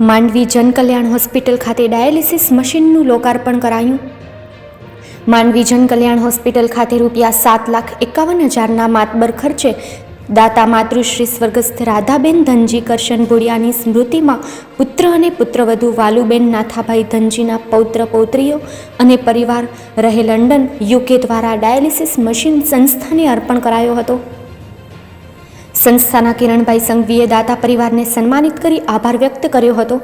Mandvi Jankalyan hospital ખાતે dialysis મશીનનું લોકાર્પણ કરાયું. માંડવી જનકલ્યાણ હોસ્પિટલ ખાતે રૂપિયા સાત લાખ એકાવન હજારના માતબર ખર્ચે દાતા માતૃશ્રી સ્વર્ગસ્થ રાધાબેન ધનજી, કરશન ભુડિયાની સ્મૃતિમાં પુત્ર અને પુત્રવધુ વાલુબેન, નાથાભાઈ ધનજીના પૌત્ર પૌત્રીઓ અને પરિવાર રહે લંડન યુકે દ્વારા ડાયાલિસિસ મશીન સંસ્થાને અર્પણ કરાયો હતો. સંસ્થાના કિરણભાઈ સંઘવીએ દાતા પરિવારને સન્માનિત કરી આભાર વ્યક્ત કર્યો હતો.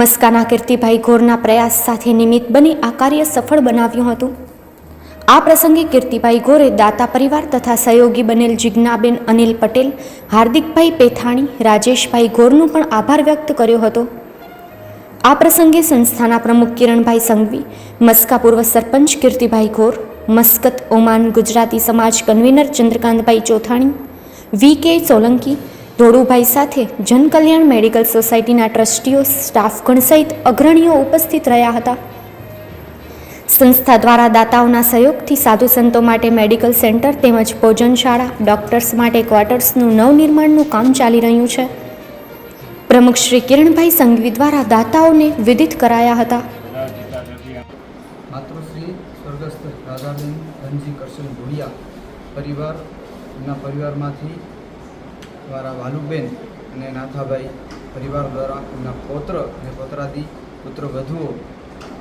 મસ્કાના કીર્તિભાઈ ઘોરના પ્રયાસ સાથે નિમિત્ત બની આ કાર્ય સફળ બનાવ્યું હતું. આ પ્રસંગે કીર્તિભાઈ ઘોરે દાતા પરિવાર તથા સહયોગી બનેલ જિજ્ઞાબેન અનિલ પટેલ, હાર્દિકભાઈ પેથાણી, રાજેશભાઈ ઘોરનો પણ આભાર વ્યક્ત કર્યો હતો. આ પ્રસંગે સંસ્થાના પ્રમુખ કિરણભાઈ સંઘવી, મસ્કા પૂર્વ સરપંચ કીર્તિભાઈ ઘોર મસ્કત ઓમાન ગુજરાતી સમાજ કન્વીનર ચંદ્રકાંતભાઈ ચોથાણી વી કે સોલંકી, ધોળુભાઈ સાથે જનકલ્યાણ મેડિકલ સોસાયટીના ટ્રસ્ટીઓ, સ્ટાફગણ સહિત અગ્રણીઓ ઉપસ્થિત રહ્યા હતા. સંસ્થા દ્વારા દાતાઓના સહયોગથી સાધુ સંતો માટે મેડિકલ સેન્ટર તેમજ ભોજનશાળા, ડોક્ટર્સ માટે ક્વાર્ટર્સનું નવનિર્માણનું કામ ચાલી રહ્યું છે. પ્રમુખ શ્રી કિરણભાઈ સંઘવી દ્વારા દાતાઓને વિદિત કરાયા હતા. પરિવાર એમના પરિવારમાંથી દ્વારા વાલુબેન અને નાથાભાઈ પરિવાર દ્વારા એમના પૌત્ર અને પૌત્રાદી પુત્ર વધુઓ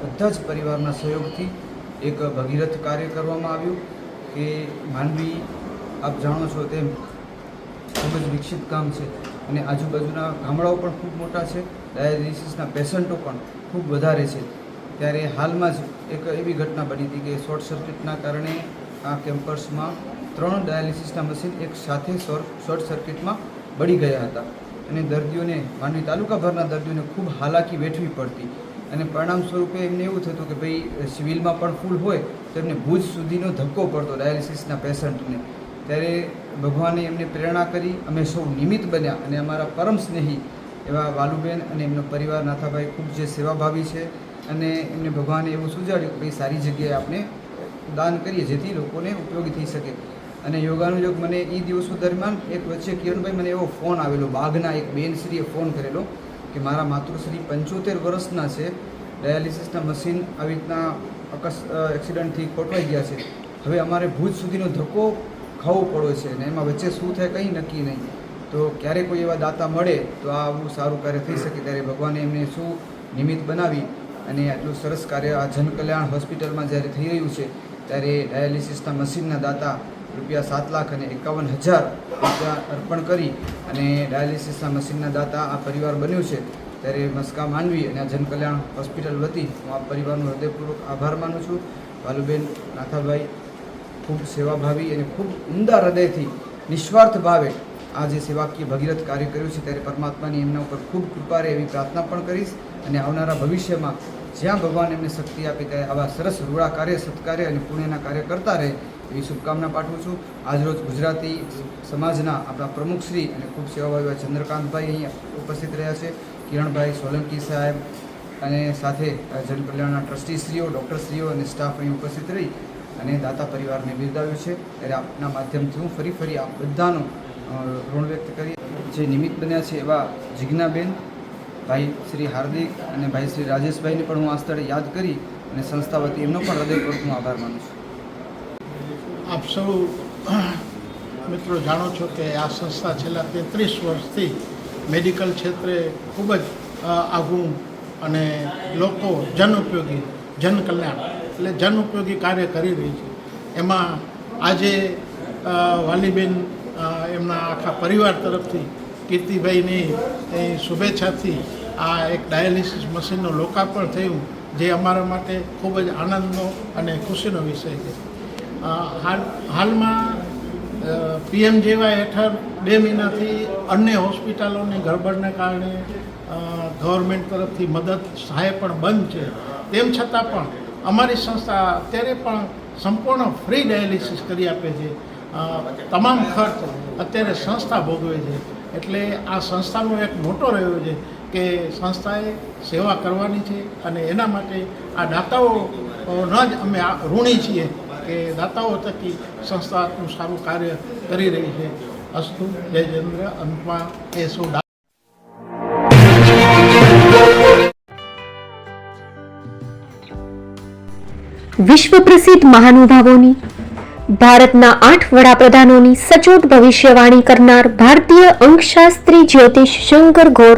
બધા જ પરિવારના સહયોગથી એક ભગીરથ કાર્ય કરવામાં આવ્યું કે માનવી, આપ જાણો છો તેમ ખૂબ જ વિકસિત ગામ છે અને આજુબાજુના ગામડાઓ પણ ખૂબ મોટા છે. ડાયાલિસિસના પેશન્ટો પણ ખૂબ વધારે છે. ત્યારે હાલમાં જ એક એવી ઘટના બની હતી કે શોર્ટ સર્કિટના કારણે આ કેમ્પસમાં ત્રણ ડાયાલિસિસના મશીન એક સાથે શોર્ટ સર્કિટમાં બળી ગયા હતા અને દર્દીઓને માંડવી તાલુકાભરના દર્દીઓને ખૂબ હાલાકી વેઠવી પડતી અને પરિણામ સ્વરૂપે એમને એવું થતું કે ભાઈ સિવિલમાં પણ ફૂલ હોય તો એમને ભુજ સુધીનો ધક્કો પડતો ડાયાલિસિસના પેશન્ટને. ત્યારે ભગવાને એમને પ્રેરણા કરી, અમે સૌ નિમિત્ત બન્યા અને અમારા પરમ સ્નેહી એવા વાલુબેન અને એમનો પરિવાર નાથાભાઈ ખૂબ જે સેવાભાવી છે અને એમને ભગવાને એવું સુજાડ્યું કે ભાઈ, સારી જગ્યાએ આપણે દાન કરીએ જેથી લોકોને ઉપયોગી થઈ શકે. અને યોગાનુયોગ મને એ દિવસો દરમિયાન એક વચ્ચે કિરણભાઈ મને એવો ફોન આવેલો બાઘના એક બેનશ્રીએ ફોન કરેલો કે મારા માતૃશ્રી પંચોતેર વર્ષના છે, ડાયાલિસિસના મશીન આવી રીતના અકસ એક્સિડન્ટથી ખોટવાઈ ગયા છે. હવે અમારે ભુજ સુધીનો ધક્કો ખાવો પડ્યો છે અને એમાં વચ્ચે શું થાય કંઈ નક્કી નહીં. તો ક્યારે કોઈ એવા દાતા મળે તો આ આવું સારું કાર્ય થઈ શકે ત્યારે ભગવાને એમને શું નિમિત્ત બનાવી અને આટલું સરસ કાર્ય આ જનકલ્યાણ હોસ્પિટલમાં જ્યારે થઈ રહ્યું છે, ત્યારે ડાયાલિસિસના મશીનના દાતા રૂપિયા સાત લાખ અને એકાવન હજાર રૂપિયા અર્પણ કરી અને ડાયાલિસિસના મશીનના દાતા આ પરિવાર બન્યું છે. ત્યારે મસ્કા માનવી અને આ જનકલ્યાણ હોસ્પિટલ વતી હું આ પરિવારનો હૃદયપૂર્વક આભાર માનું છું. વાલુબેન નાથાભાઈ ખૂબ સેવાભાવી અને ખૂબ ઉમદા હૃદયથી, નિસ્વાર્થ ભાવે આ જે સેવાકીય ભગીરથ કાર્ય કર્યું છે ત્યારે પરમાત્માની એમના ઉપર ખૂબ કૃપા રહે એવી પ્રાર્થના પણ કરીશ અને આવનારા ભવિષ્યમાં જ્યાં ભગવાન એમને શક્તિ આપે ત્યારે આવા સરસ રૂડા કાર્ય, સત્કાર્ય અને પુણ્યના કાર્ય કરતા રહે એવી શુભકામના પાઠવું છું. આજરોજ ગુજરાતી સમાજના આપણા પ્રમુખશ્રી અને ખૂબ સેવાભાવી ચંદ્રકાંતભાઈ અહીંયા ઉપસ્થિત રહ્યા છે. કિરણભાઈ સોલંકી સાહેબ અને સાથે જનકલ્યાણના ટ્રસ્ટીશ્રીઓ, ડૉક્ટરશ્રીઓ અને સ્ટાફ અહીં ઉપસ્થિત રહી અને દાતા પરિવારને બિરદાવ્યું છે. ત્યારે આપના માધ્યમથી હું ફરી ફરી આપ બધાનો ઋણ વ્યક્ત કરી જે નિમિત્ત બન્યા છે એવા જિજ્ઞાબેન, ભાઈ શ્રી હાર્દિક અને ભાઈ શ્રી રાજેશભાઈને પણ હું આ સ્થળે યાદ કરી અને સંસ્થા વતી એમનો પણ હૃદયપૂર્વક હું આભાર માનું છું. આપ સૌ મિત્રો જાણો છો કે આ સંસ્થા છેલ્લા તેત્રીસ વર્ષથી મેડિકલ ક્ષેત્રે ખૂબ જ આગવું અને લોકો જનઉપયોગી, જનકલ્યાણ જન કલ્યાણ એટલે જનઉપયોગી કાર્ય કરી રહી છે. એમાં આજે વાલીબેન એમના આખા પરિવાર તરફથી કીર્તિભાઈની શુભેચ્છાથી આ એક ડાયાલિસિસ મશીનનું લોકાર્પણ થયું, જે અમારા માટે ખૂબ જ આનંદનો અને ખુશીનો વિષય છે. હાલ, હાલમાં પીએમજેવાય હેઠળ બે મહિનાથી અન્ય હોસ્પિટલોની ગરબડને કારણે ગવર્મેન્ટ તરફથી મદદ સહાય પણ બંધ છે. તેમ છતાં પણ અમારી સંસ્થા અત્યારે પણ સંપૂર્ણ ફ્રી ડાયાલિસિસ કરી આપે છે. તમામ ખર્ચ અત્યારે સંસ્થા ભોગવે છે. એટલે આ સંસ્થાનો એક મોટો રહ્યો છે કે સંસ્થાએ સેવા કરવાની છે અને એના માટે આ દાતાઓ ન જ અમે આ ઋણી છીએ કે દાતાઓ થકી સંસ્થા આટલું સારું કાર્ય કરી રહી છે. અસ્તુ, જય જયેન્દ્ર અંતમાં એ સૌ વિશ્વ પ્રસિદ્ધ મહાનુભાવોની, ભારતના આઠ વડાપ્રધાનોની સચોટ ભવિષ્યવાણી કરનાર ભારતીય અંકશાસ્ત્રી જ્યોતિષ શંકર ઘોર